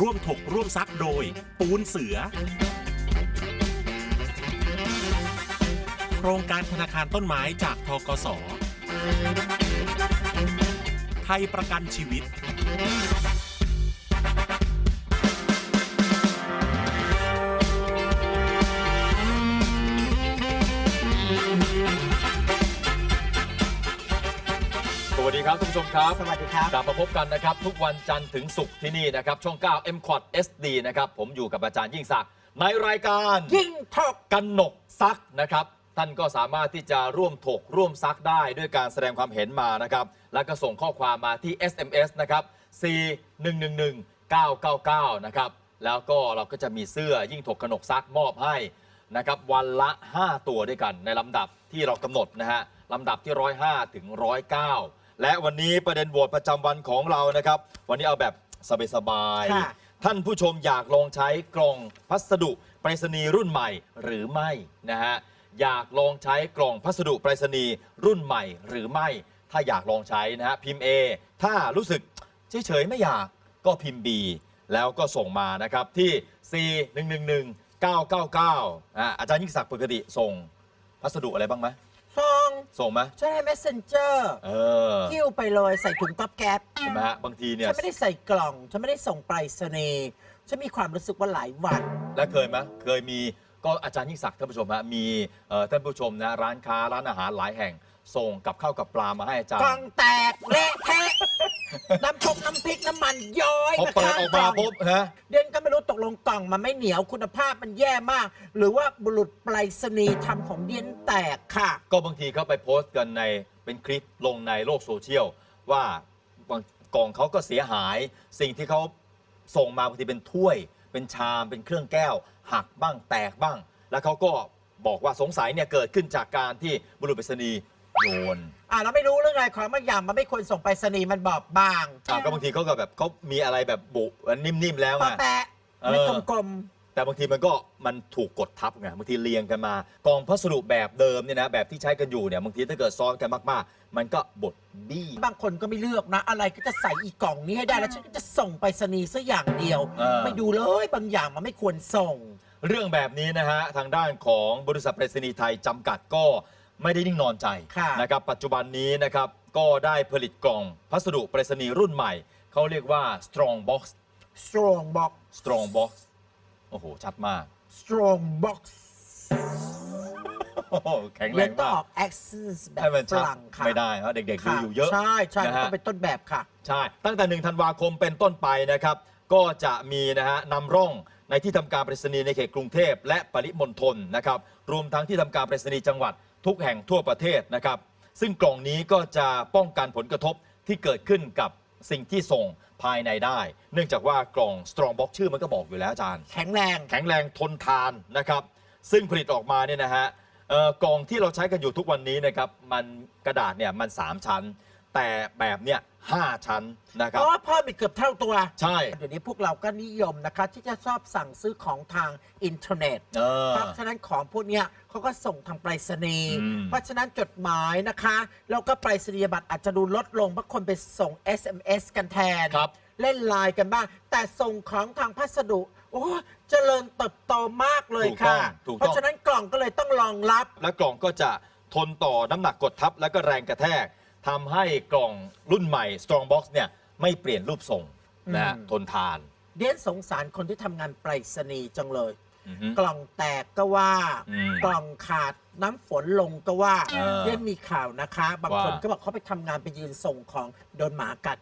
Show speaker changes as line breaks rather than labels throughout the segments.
ร่วมถกร่วมซักโดย ปูนเสือ โครงการธนาคารต้นไม้จากทกส ไทยประกันชีวิต
ครับทุกผู้ชมครับ
สวัสดีครับ
กลับมาพบกันนะครับ ทุกวันจันทร์ถึงศุกร์ที่นี่นะครับ ช่อง 9 m c o t SD นะครับ ผมอยู่กับอาจารย์ยิ่งศักดิ์ในรายการ
ยิ่งถก
กันหนกซักนะครับ ท่านก็สามารถที่จะร่วมถกร่วมซักได้ด้วยการแสดงความเห็นมานะครับ แล้วก็ส่งข้อความมาที่ SMS นะครับ4 1 1 1 9 9 9 นะครับ แล้วก็เราก็จะมีเสื้อยิ่งถกขนกซักมอบให้นะครับวันละ 5 ตัวด้วยกันในลำดับที่เรากำหนดนะฮะลำดับที่ 105 ถึง 109 และวันนี้ประเด็นโหวตประจำวันของเรานะครับ วันนี้เอาแบบสบายๆ
ค่ะ
ท่านผู้ชมอยากลองใช้กล่องพัสดุไปรษณีย์รุ่นใหม่หรือไม่นะฮะอยากลองใช้กล่องพัสดุไปรษณีย์รุ่นใหม่หรือไม่ ถ้าอยากลองใช้นะฮะพิมพ์ A ถ้ารู้สึกเฉยๆไม่อยากก็พิมพ์ B แล้วก็ส่งมานะครับที่ C 1 1 1 9 9 9อะอาจารย์ยิ่งศักดิ์ปกติส่งพัสดุอะไรบ้างไหม
ซอง
ส่งไหม
ฉันให้ messenger
เออ
หิ้วไปเลยใส่ถุงก๊อบแก๊บ
ใช่ไหมฮะบางทีเนี่ย
ฉันไม่ได้ใส่กล่อง ฉันไม่ได้ส่งไปรษณีย์ฉันมีความรู้สึกว่าหลายวัน
และเคยไหมเคยมีก็อาจารย์ยิ่งศักดิ์ท่านผู้ชมฮะมีเอ่อท่านผู้ชมนะร้านค้าร้านอาหารหลายแห่ง ส่งกับข้าวกับปลามาให้อาจาร
กล่อ
ย์
งแตกเละเทะ น้ำพกน้ำพริกน้ำมันย้อย
พอเปิดออกมา
ข้งล่
ปุ๊
ง
บฮะ
เด่นก็ไม่รู้ต กลงกล่องมันไม่เหนียวคุณภาพมันแย่มาก หรือว่าบุรุษไปรษณีย์ทำของเดียนแตกค่ะ
ก็บางทีเขาไปโพสต์กันในเป็นคลิปลงในโลกโซเชียลว่าบางกล่องเขาก็เสียหาย สิ่งที่เขาส่งมาบางทีเป็นถ้วย เป็นชามเป็นเครื่องแก้ว หักบ้างแตกบ้าง แล้วเขาก็บอกว่าสงสัยเนี่ยเกิดขึ้นจากการที่บุรุษไปรษณีย์โยน
อ่าเราไม่รู้เรื่องอะไรของบางอย่างมันไม่ควรส่งไปรษณีย์มันบอบบาง
อะก็บางทีเขาก็แบบเขามีอะไรแบบบุนิ่มๆแล้ว
ปะ
ไง
แปะ
เออ
ไม่กลม
แต่บางทีมันก็มันถูกกดทับไงบางทีเรียงกันมากองพัสดุแบบเดิมเนี่ยนะแบบที่ใช้กันอยู่เนี่ยบางทีถ้าเกิดซ้อนกันมากๆ มันก็บดบี้
ๆบางคนก็ไม่เลือกนะ อะไรก็จะใส่อีกล่องนี้ให้ได้แล้วฉันก็จะส่งไปรษณีย์ซะอย่างเดียว
เออ
ไม่ดูเลยบางอย่างมันไม่ควรส่ง
เรื่องแบบนี้นะฮะ ทางด้านของบริษัทไปรษณีย์ไทยจำกัดก็ไม่ได้นิ่งนอนใจ
ค่ะ
นะครับปัจจุบันนี้นะครับ ก็ได้ผลิตกล่องพัสดุไปรษณีย์รุ่นใหม่ เขาเรียกว่า strong box
strong box
strong box โอ้โห ชัดมาก
strong box
โอ้โหแข็งแร
เล่น
ง
ต้อง
มา
อก อก accent แบ
ให้
บ
มัน
ฝ
ชัด
รั่งค่ะ
ไม่ได้เพราะเด็กๆดู
ค่ะ
อยู่เยอะ
ใช่ใช่
นะฮะ
ต้องเป็นต้นแบบค่ะ
ใช่ ตั้งแต่ 1 ธันวาคมเป็นต้นไปนะครับ ก็จะมีนะฮะนำร่องในที่ทำการไปรษณีย์ในเขตกรุงเทพและปริมณฑลนะครับ รวมทั้งที่ทำการไปรษณีย์จังหวัดทุกแห่งทั่วประเทศนะครับ ซึ่งกล่องนี้ก็จะป้องกันผลกระทบที่เกิดขึ้นกับ สิ่งที่ส่งภายในได้ เนื่องจากว่ากล่อง Strong Box ชื่อมันก็บอกอยู่แล้วอาจารย์
แข็งแรง
แข็งแรงทนทานนะครับ ซึ่งผลิตออกมาเนี่ยนะฮะเอ่อกล่องที่เราใช้กันอยู่ทุกวันนี้นะครับ มันกระดาษเนี่ยมัน 3 ชั้น แต่แบบเนี่ยห้าชั้นนะค
เพ
รับ
ราะว่าเพิ่มอีกเกือบเท่าตัว
ใช่
เดี๋ยวนี้พวกเราก็นิยมนะคะ ที่จะชอบสั่งซื้อของทางอินเทอร์เน็ต
เออ
เพราะฉะนั้นของพวกเนี้ยเขาก็ส่งทางไปรษณีย์
อืม
เพราะฉะนั้นจดหมายนะคะ แล้วก็ไปรษณียบัตรอาจจะดูลดลงเพราะคนไปส่ง SMS กันแทน
ครับ
เล่นไลน์กันบ้าง แต่ส่งของทางพัสดุ โอ้เจริญเติบโตมากเลย
ถูกต้อ
ค่ะ
งถูกต้อง
เพราะฉะนั้นกล่องก็เลยต้องรองรับ
และกล่องก็จะทนต่อน้ำหนักกดทับและก็แรงกระแทก ทำให้กล่องรุ่นใหม่ Strong Box เนี่ยไม่เปลี่ยนรูปทรงนะฮะ
อืม
ทนทาน
เดียนสงสารคนที่ทำงานไปรษณีย์จังเลย
อือฮึ
กล่องแตกก็ว่า
อืม
กล่องขาดน้ำฝนลงก็ว่า
เออ
เดียนมีข่าวนะคะ บางคน
ว่า
ก็บอกเขาไปทำงานไปยืนส่งของโดนหมากัด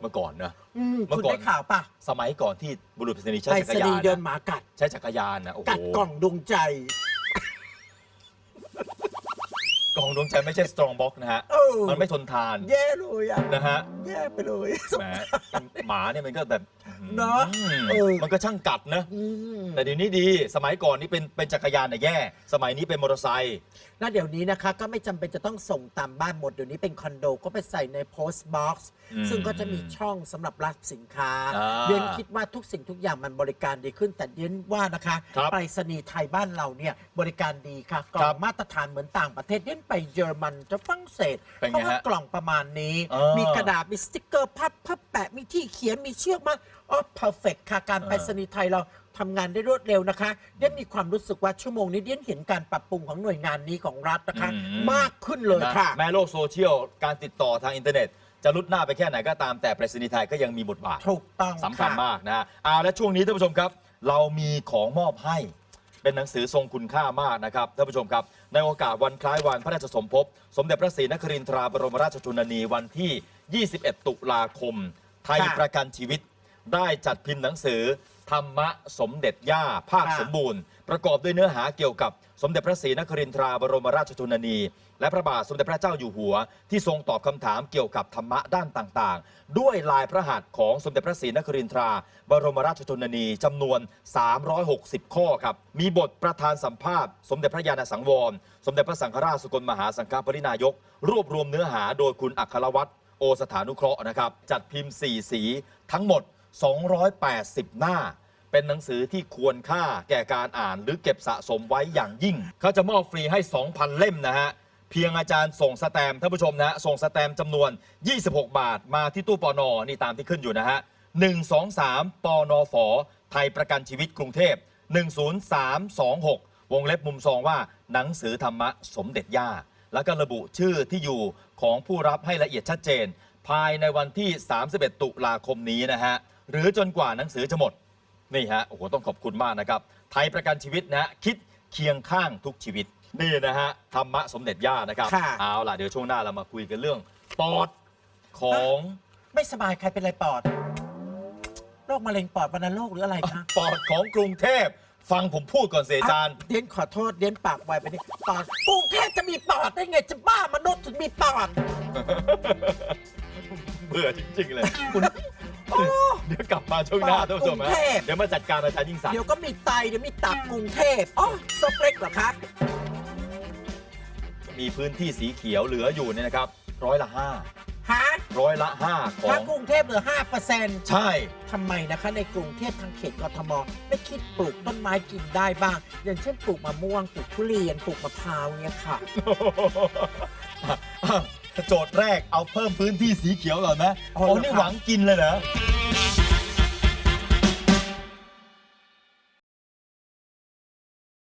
เมื่อก่อนนะ
อืม
เมื่อ
คุณ
ก่อน
ได้ข่าวปะ
สมัยก่อนที่บุรุษไปรษณีย์ใช้
ไปร
จัก
ษ
รยา
ณี
น
ย์โดน
นะ
หมากัด
ใช้จักรยานนะโอ้โห
กัดกล่องดวงใจ
ก็กล่องดวงใจไม่ใช่ strong box นะฮะ
เออ
มันไม่ทนทาน
แย่เลยอะ
นะฮะ
แย่ไปเลย
แหมหมาเนี่ยมันก็แบบ
เนอะ
อืม
เออ
มันก็ช่างกัดนะ
อืม
แต่เดี๋ยวนี้ดี สมัยก่อนนี่เป็นเป็นจักรยานน่ะแย่ สมัยนี้เป็นมอเตอร์ไซค์
แล้วเดี๋ยวนี้นะคะ ก็ไม่จำเป็นจะต้องส่งตามบ้านหมด เดี๋ยวนี้เป็นคอนโดก็ไปใส่ใน post box
อืม
ซึ่งก็จะมีช่องสำหรับรับสินค้า
อ่า
เดียนคิดว่าทุกสิ่งทุกอย่างมันบริการดีขึ้น แต่เดียนว่านะคะ
ครับ
ไปรษณีย์ไทยบ้านเราเนี่ยบริการดีค่ะกล่
ครั
อง
บ
มาตรฐานเหมือนต่างประเทศเดียนไปเยอรมันจะฝรั่งเศส
เป็นไง
เพราะว่า
ฮะ
กล่องประมาณนี้
เออ
มีกระดาษมีสติกเกอร์พับพับแปะมีที่เขียนมีเชือกมาอ๋อ perfect ค่ะการ
เออ
ไปรษณีย์ไทยเราทำงานได้รวดเร็วนะคะเดียนมีความรู้สึกว่าชั่วโมงนี้เดียนเห็นการปรับปรุงของหน่วยงานนี้ของรัฐนะคะ
อืม
มากขึ้นเลย
นะ
ค่ะ
แม้โลกโซเชียลการติดต่อทางอินเทอร์เน็ต จะลุดหน้าไปแค่ไหนก็ตามแต่ไปรษณีย์ไทยก็ยังมีบทบาท
ถูกต้อง
สำคัญ
ค่ะ
มากนะฮะเอาและช่วงนี้ท่านผู้ชมครับ เรามีของมอบให้ เป็นหนังสือทรงคุณค่ามากนะครับท่านผู้ชมครับ ในโอกาสวันคล้ายวันพระราชสมภพ สมเด็จพระศรีนครินทราบรมราชชนนีวันที่ 21 ตุลาคม ไทย
ค่ะ
ประกันชีวิต ได้จัดพิมพ์หนังสือ ธรรมะสมเด็จย่า ภาคสมบูรณ์ ประกอบด้วยเนื้อหาเกี่ยวกับสมเด็จพระศรีนครินทราบรมราชชนนี และพระบาทสมเด็จพระเจ้าอยู่หัว ที่ทรงตอบคำถามเกี่ยวกับธรรมะด้านต่างๆ ด้วยลายพระหัตถ์ของสมเด็จพระศรีนครินทราบรมราชชนนีจำนวน 360 ข้อครับ มีบทประธานสัมภาษณ์สมเด็จพระญาณสังวร สมเด็จพระสังฆราชสกลมหาสังฆปรินายก รวบรวมเนื้อหาโดยคุณอัครวัตรโอสถานุเคราะห์นะครับ จัดพิมพ์ 4 สีทั้งหมด 280 หน้า เป็นหนังสือที่ควรค่าแก่การอ่านหรือเก็บสะสมไว้อย่างยิ่ง เขาจะมอบฟรีให้ 2,000 เล่มนะฮะ เพียงอาจารย์ส่งสแตมท่านผู้ชมนะฮะส่งสแตมจำนวน 26 บาทมาที่ตู้ปอนอนี่ตามที่ขึ้นอยู่นะฮะ 123ปอนอฝอไทยประกันชีวิตกรุงเทพ 10326 วงเล็บมุมซองว่าหนังสือธรรมะสมเด็จย่า แล้วก็ระบุชื่อที่อยู่ของผู้รับให้ละเอียดชัดเจน ภายในวันที่ 31 ตุลาคมนี้นะฮะ หรือจนกว่าหนังสือจะหมด นี่ฮะโอ้โหต้องขอบคุณมากนะครับ ไทยประกันชีวิตนะฮะคิดเคียงข้างทุกชีวิต นี่นะฮะธรรมะสมเด็จย่านะครับ
ค่ะ
เอาล่ะเดี๋ยวช่วงหน้าเรามาคุยกันเรื่องปอดของ
ไม่สบายใครเป็นไรปอด โรคมะเร็งปอดวัณโรคหรืออะไรคะ
ปอดของกรุงเทพ ฟังผมพูดก่อนเสยจาน
เดียนขอโทษเดียนปากไวไปนี่ปอดกรุงเทพจะมีปอดได้ไงจะบ้ามนุษย์ถึงมีปอด
เบื่อจริง ๆ เลย คุณ เดี๋ยวกลับมาช่วงหน้า
ปอด
ท่านผู้ชม
กรุ
ฮะ
งเทพ
เดี๋ยวมาจัดการอาจารย์ยิ่งศักดิ์
เดี๋ยวก็มีไตเดี๋ยวมีตับกรุงเทพอ๋อซกเล็กเหรอคะ
มีพื้นที่สีเขียวเหลืออยู่เนี่ยนะครับ ร้อยละห้า
ฮะ
ร้อยละห้าขอ
ถ้างกรุงเทพเหลือ5เปอร์เซ็นต์
ใช่
ทำไมนะคะในกรุงเทพทางเขตกทมไม่คิดปลูกต้นไม้กินได้บ้าง อย่างเช่นปลูกมะม่วงปลูกทุเรียนปลูกมะพร้าวเนี่ยค่ะ
โจทย์แรกเอาเพิ่มพื้นที่สีเขียวก่อนไหม
อ๋อ
โอ้
เหรอ
นี่
ครับ
หวังกินเลยเหรอ